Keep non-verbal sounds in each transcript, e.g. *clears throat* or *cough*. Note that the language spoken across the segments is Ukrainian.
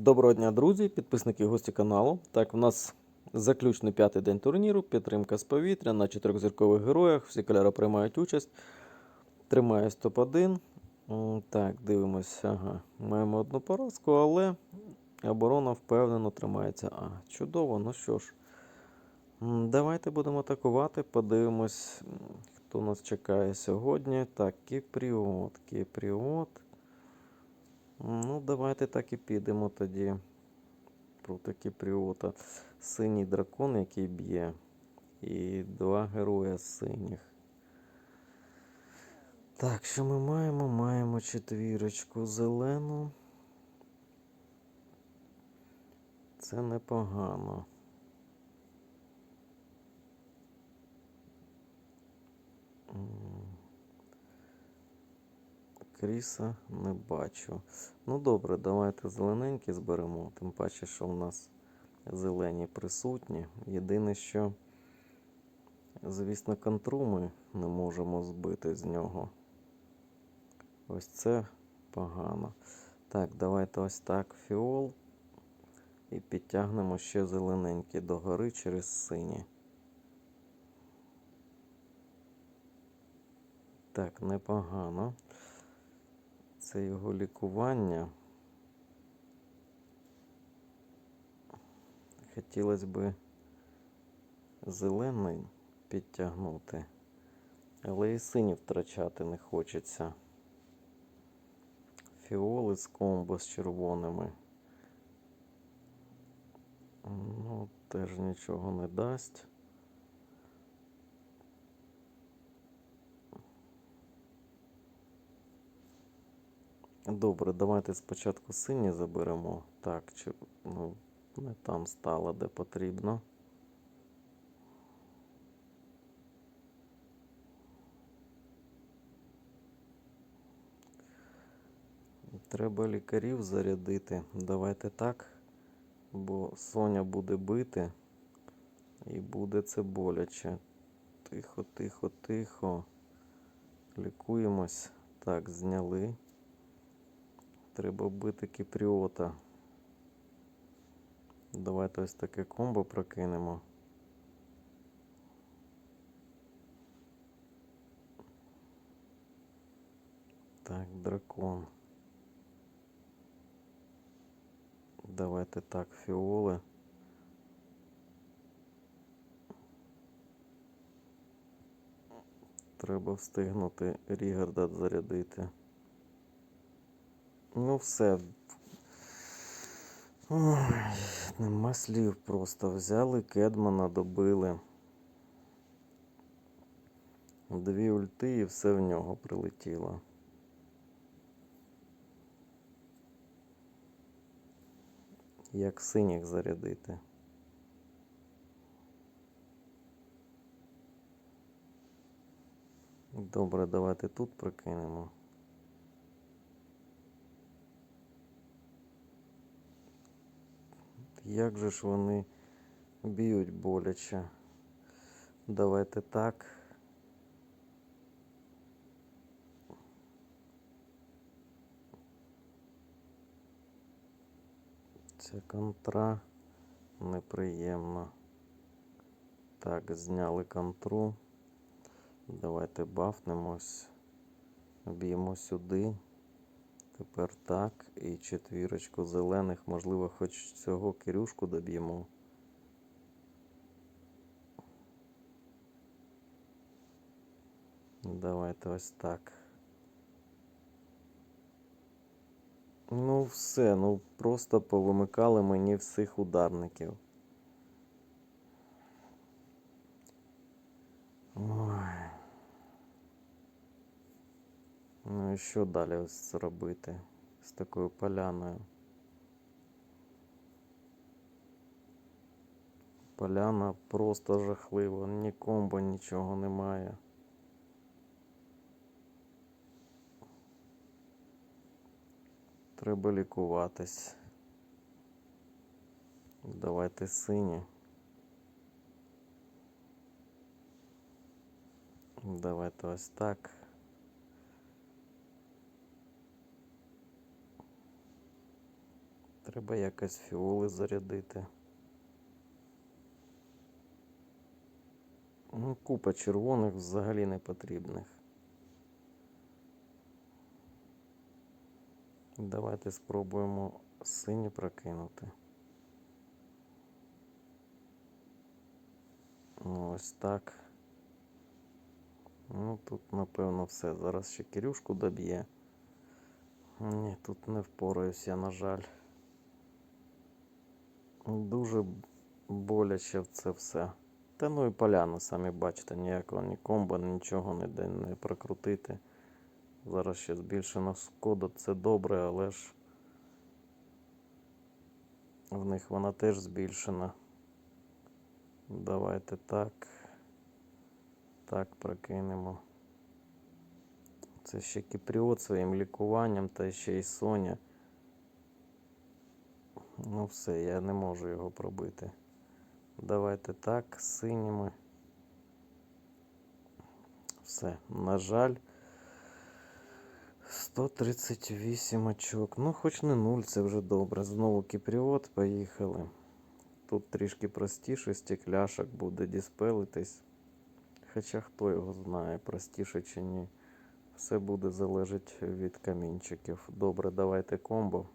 Доброго дня, друзі, підписники і гості каналу. Так, у нас заключний п'ятий день турніру, підтримка з повітря на чотирьохзіркових героях. Всі кольори приймають участь. Тримає топ-1. Так, дивимося. Ага. Маємо одну поразку, але оборона впевнено тримається. А, чудово, ну що ж. Давайте будемо атакувати. Подивимось, хто нас чекає сьогодні. Так, Кіпріот, Кіпріот. Ну, давайте так і підемо тоді. Проти Кіпріота. Синій дракон, який б'є. І два героя синіх. Так, що ми маємо? Маємо четвірочку зелену. Це непогано. М. Кріса не бачу. Ну добре, давайте зелененькі зберемо. Тим паче, що в нас зелені присутні. Єдине, що, звісно, контру ми не можемо збити з нього. Ось це погано. Так, давайте ось так фіол. І підтягнемо ще зелененькі догори через сині. Так, непогано. Це його лікування. Хотілося б зелений підтягнути, але і синій втрачати не хочеться. Фіоли з комбо з червоними. Ну, теж нічого не дасть. Добре, давайте спочатку сині заберемо. Так, чи ну, не там стало, де потрібно. Треба лікарів зарядити. Давайте так. Бо Соня буде бити. І буде це боляче. Тихо, тихо, тихо. Лікуємось. Так, зняли. Треба вбити кіпріота. Давайте ось таке комбо прокинемо. Так, дракон. Давайте так, фіоли. Треба встигнути Рігарда зарядити. Ну все. Ой, нема слів просто. Взяли Кедмана, добили. Дві ульти і все в нього прилетіло. Як синіх зарядити. Добре, давайте тут прокинемо. Як же ж вони б'ють боляче? Давайте так. Ця контра неприємна. Так, зняли контру. Давайте бафнемось. Б'ємо сюди. Тепер так. І четвірочку зелених. Можливо, хоч цього Кирюшку доб'ємо. Давайте ось так. Ну, все, ну просто повимикали мені всіх ударників. Ой. Ну і що далі ось робити з такою поляною? Поляна просто жахлива, ні комбо, нічого немає. Треба лікуватись. Давайте сині. Давайте ось так. Треба якось фіоли зарядити. Ну, купа червоних взагалі не потрібних. Давайте спробуємо сині прокинути. Ну, ось так. Ну, тут, напевно, все. Зараз ще Кирюшку доб'є. Ні, тут не впораюсь я, на жаль. Дуже боляче це все. Та ну і поляну, самі бачите, ніякого ні комбо, нічого ніде не прокрутити. Зараз ще збільшена шкода, це добре, але ж в них вона теж збільшена. Давайте так. Так, прокинемо. Це ще Кіпріот своїм лікуванням та ще й Соня. Ну все, я не можу його пробити. Давайте так, синіми. Все, на жаль. 138 очок. Ну, хоч не нуль, це вже добре. Знову кіпріот, поїхали. Тут трішки простіше, стекляшок буде діспелитись. Хоча хто його знає, простіше чи ні. Все буде залежати від камінчиків. Добре, давайте комбо.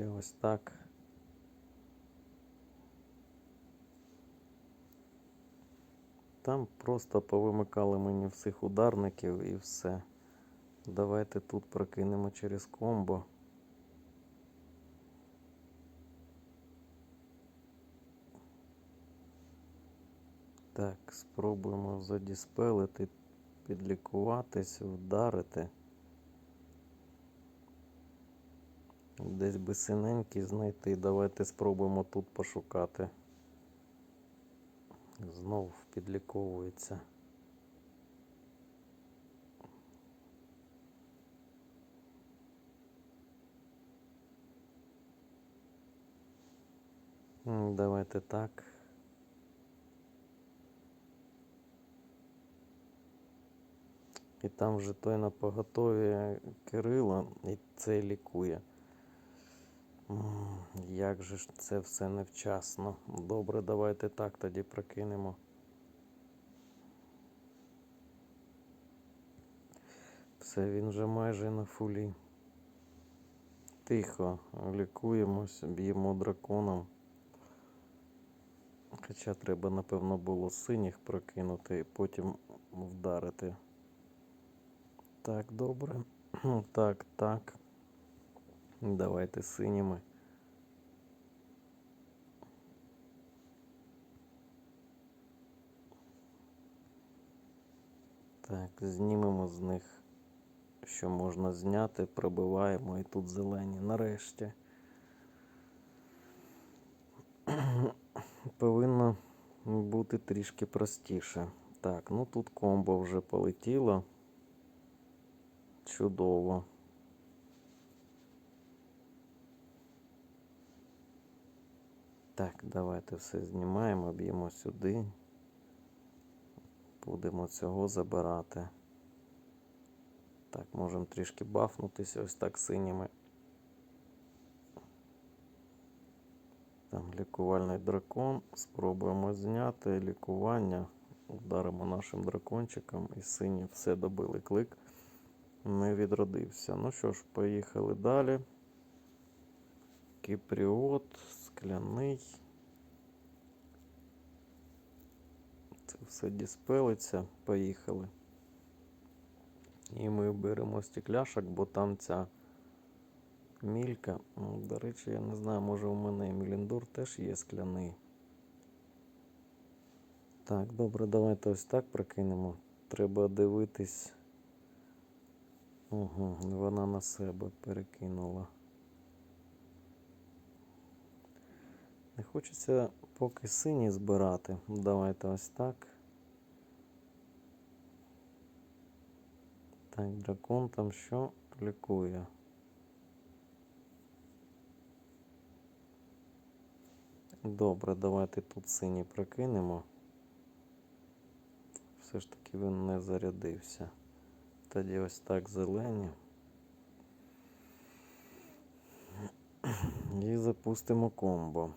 Ще ось так. Там просто повимикали мені всіх ударників і все. Давайте тут прокинемо через комбо. Так, спробуємо задіспелити, підлікуватись, вдарити. Десь би синенький знайти. Давайте спробуємо тут пошукати. Знов підліковується. Давайте так. І там вже той на поготові Кирила і це лікує. Як же ж це все невчасно. Добре, давайте так тоді прокинемо. Все, він вже майже на фулі. Тихо, лікуємось, б'ємо драконом. Хоча треба, напевно, було синіх прокинути і потім вдарити. Так, добре. *clears throat* Так, так. Давайте синіми. Так, знімемо з них, що можна зняти, пробиваємо і тут зелені. Нарешті. *coughs* Повинно бути трішки простіше. Так, ну тут комбо вже полетіло. Чудово. Так, давайте все знімаємо, б'ємо сюди. Будемо цього забирати. Так, можемо трішки бафнутися ось так синіми. Там лікувальний дракон. Спробуємо зняти лікування. Вдаримо нашим дракончиком і сині все добили клик. Не відродився. Ну що ж, поїхали далі. Кіпріот, скляний. Це все діспелиться. Поїхали. І ми беремо стекляшок, бо там ця мілька. Ну, До речі, я не знаю, може у мене і Міліндор теж є скляний. Так, добре, давайте ось так прокинемо. Треба дивитись. Угу, вона на себе перекинула. Не хочеться поки сині збирати. Давайте ось так. Так, дракон там що лікує. Добре, давайте тут сині прикинемо. Все ж таки він не зарядився. Тоді ось так зелені. І запустимо комбо.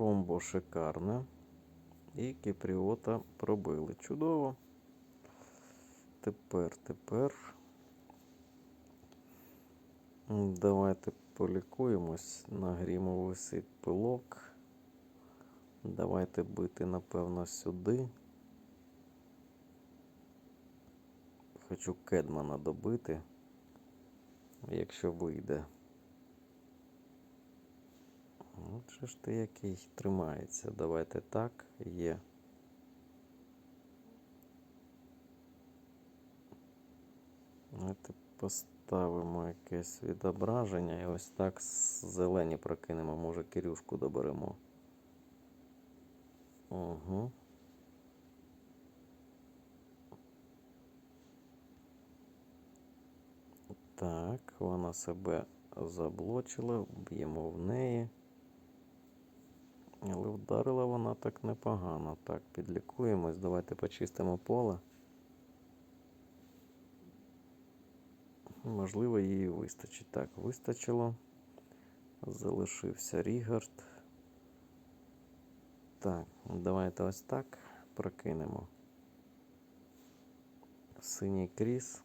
Комбо шикарне. І кіпріота пробили. Чудово. Тепер, тепер. Давайте полікуємось. На гріму висить пилок. Давайте бити, напевно, сюди. Хочу Кедмана добити, якщо вийде. От же ж ти який тримається. Давайте так, є. Давайте поставимо якесь відображення і ось так зелені прокинемо. Може Кирюшку доберемо. Угу. Так, вона себе заблочила, б'ємо в неї. Але вдарила вона так непогано. Так, підлікуємось, давайте почистимо поле. Можливо, її вистачить. Так, вистачило. Залишився Рігард. Так, давайте ось так прокинемо. Синій кріс.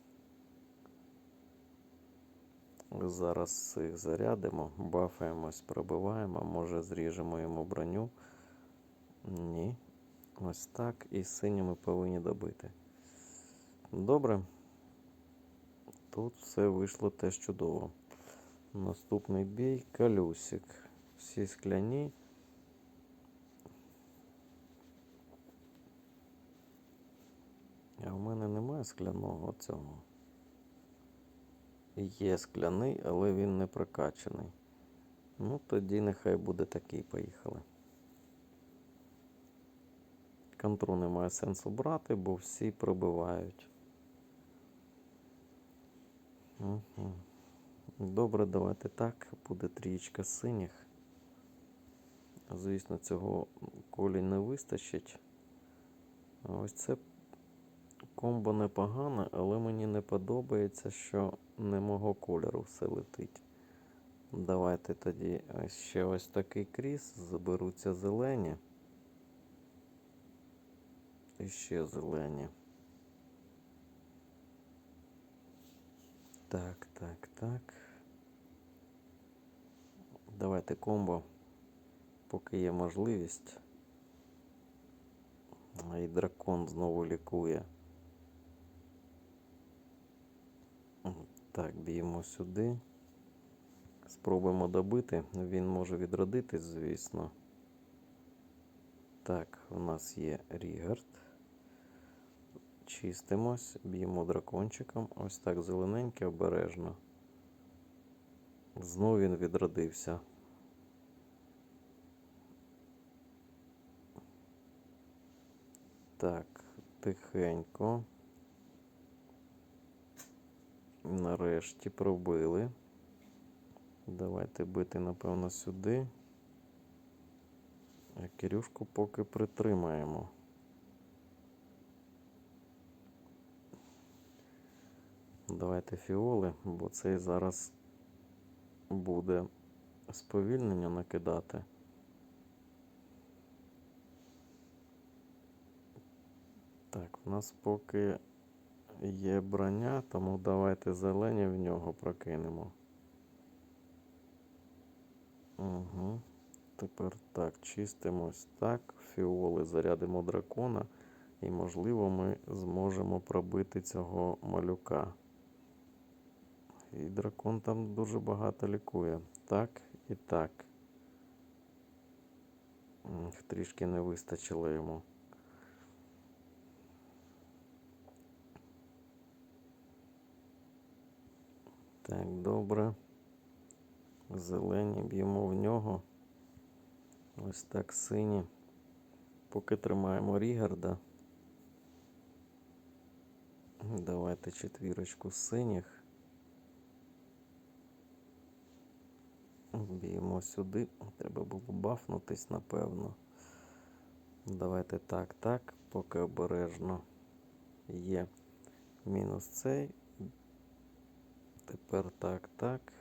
Зараз їх зарядимо, бафаємось, пробиваємо, може зріжемо йому броню. Ні. Ось так. І сині ми повинні добити. Добре. Тут все вийшло теж чудово. Наступний бій калюсик. Всі скляні. А в мене немає скляного цього. Є скляний, але він не прокачаний. Ну, тоді нехай буде такий, поїхали. Контру немає сенсу брати, бо всі пробивають. Угу. Добре, давайте так. Буде трієчка синіх. Звісно, цього колі не вистачить. Ось це комбо непогане, але мені не подобається, що не мого кольору все летить. Давайте тоді ось ще ось такий кріс. Заберуться зелені. І ще зелені. Так, так, так. Давайте комбо, поки є можливість. І дракон знову лікує. Так, б'ємо сюди. Спробуємо добити. Він може відродитись, звісно. Так, у нас є Рігард. Чистимось, б'ємо дракончиком. Ось так зелененьке, обережно. Знову він відродився. Так, тихенько. Нарешті пробили. Давайте бити, напевно, сюди. А Кирюшку поки притримаємо. Давайте фіоли, бо цей зараз буде сповільнення накидати. Так, у нас поки є броня, тому давайте зелені в нього прокинемо. Угу. Тепер так, чистимось так. Фіоли зарядимо дракона. І, можливо, ми зможемо пробити цього малюка. І дракон там дуже багато лікує. Так і так. Трішки не вистачило йому. Так, добре. Зелені б'ємо в нього. Ось так сині. Поки тримаємо Рігарда. Давайте четвірочку синіх. Б'ємо сюди. Треба було бафнутись, напевно. Давайте так, так, поки обережно. Є мінус цей. Тепер так, так.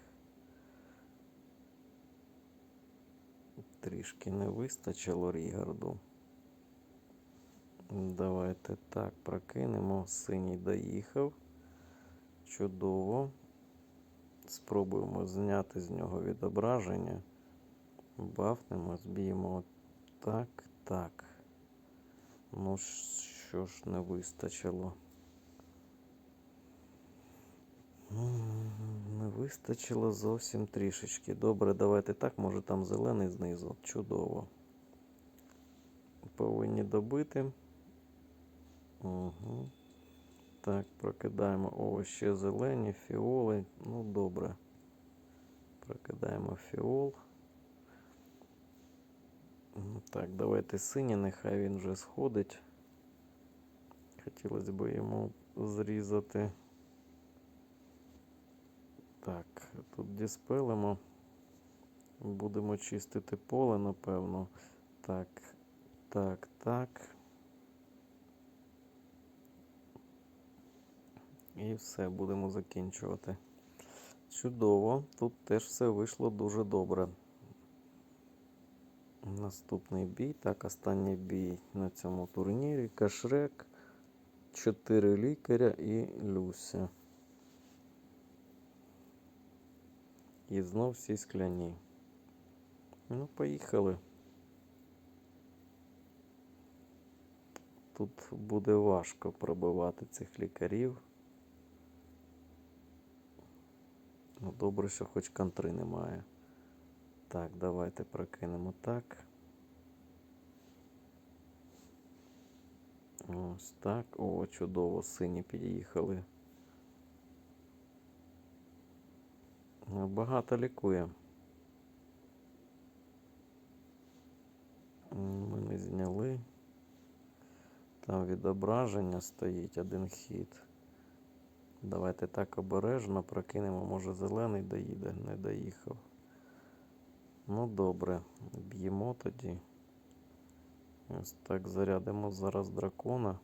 Трішки не вистачило Рігарду. Давайте так прокинемо. Синій доїхав. Чудово. Спробуємо зняти з нього відображення. Бафнемо, зб'ємо так, так. Ну, що ж не вистачило. Не вистачило зовсім трішечки. Добре, давайте так, може там зелений знизу. Чудово. Повинні добити. Угу. Так, прокидаємо. О, ще зелені, фіоли. Ну, добре. Прокидаємо фіол. Так, давайте синій, нехай він вже сходить. Хотілося б йому зрізати. Так, тут діспелимо. Будемо чистити поле, напевно. Так, так, так. І все, будемо закінчувати. Чудово. Тут теж все вийшло дуже добре. Наступний бій. Так, останній бій на цьому турнірі. Кашрек, 4 лікаря і Люся. І знов всі скляні. Ну, поїхали. Тут буде важко пробивати цих лікарів. Ну, добре, що хоч контри немає. Так, давайте прокинемо так. Ось так. О, чудово, сині під'їхали. Багато лікує. Ми не зняли. Там відображення стоїть один хід. Давайте так обережно прокинемо. Може зелений доїде, не доїхав. Ну добре, б'ємо тоді. Ось так зарядимо зараз дракона.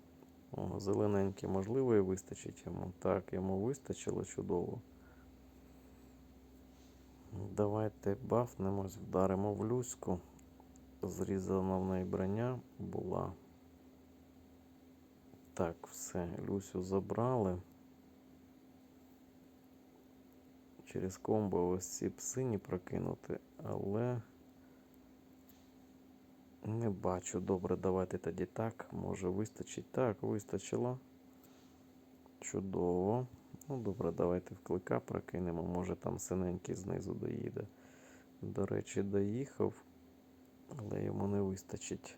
О, зелененький, можливо, і вистачить йому. Так, йому вистачило чудово. Давайте бафнемось, вдаримо в люську. Зрізана в неї броня була. Так, все, Люсю забрали. Через комбо ось ці псині прокинути, але не бачу. Добре, давайте тоді так. Може вистачить. Так, вистачило. Чудово. Ну, добре, давайте в клика прокинемо. Може там синенький знизу доїде. До речі, доїхав, але йому не вистачить.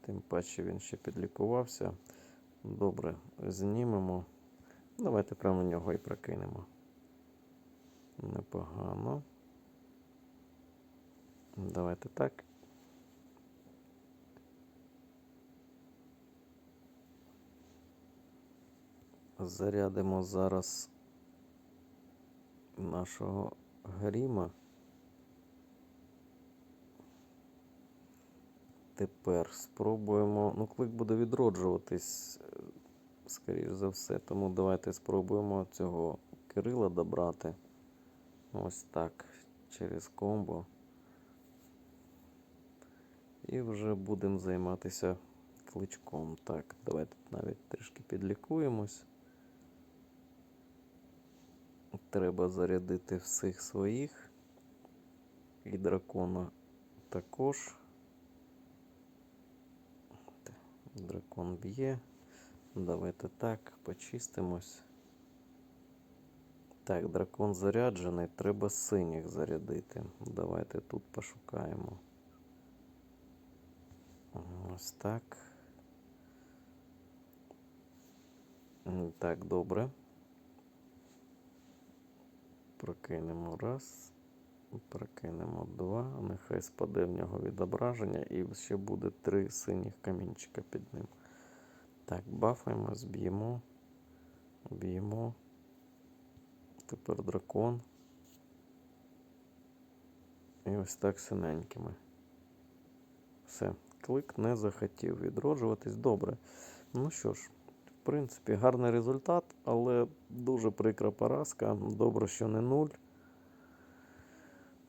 Тим паче він ще підлікувався. Добре, знімемо. Давайте прямо на нього і прокинемо. Непогано. Давайте так. Зарядимо зараз нашого гріма. Тепер спробуємо. Ну, клик буде відроджуватись, скоріш за все. Тому давайте спробуємо цього Кирила добрати. Ось так. Через комбо. І вже будемо займатися кличком. Так, давайте навіть трішки підлікуємось. Треба зарядити всіх своїх. І дракона також. Дракон б'є. Давайте так, почистимось. Так, дракон заряджений. Треба синіх зарядити. Давайте тут пошукаємо. Ось так. Так, добре. Прокинемо раз. Прокинемо два. Нехай спаде в нього відображення. І ще буде три синіх камінчика під ним. Так, бафаємо, зб'ємо. Б'ємо. Тепер дракон. І ось так синенькими. Все. Клик не захотів відроджуватись. Добре. Ну що ж, принципі, гарний результат, але дуже прикра поразка. Добре, що не нуль.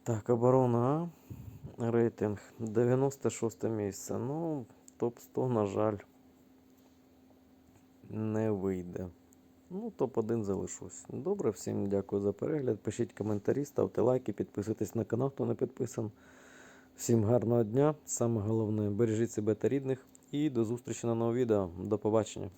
Так, оборона А. Рейтинг 96 місце. Ну, топ-100, на жаль, не вийде. Ну, топ-1 залишусь. Добре, всім дякую за перегляд. Пишіть коментарі, ставте лайки, підписуйтесь на канал, хто не підписан. Всім гарного дня. Саме головне, бережіть себе та рідних. І до зустрічі на новому відео. До побачення.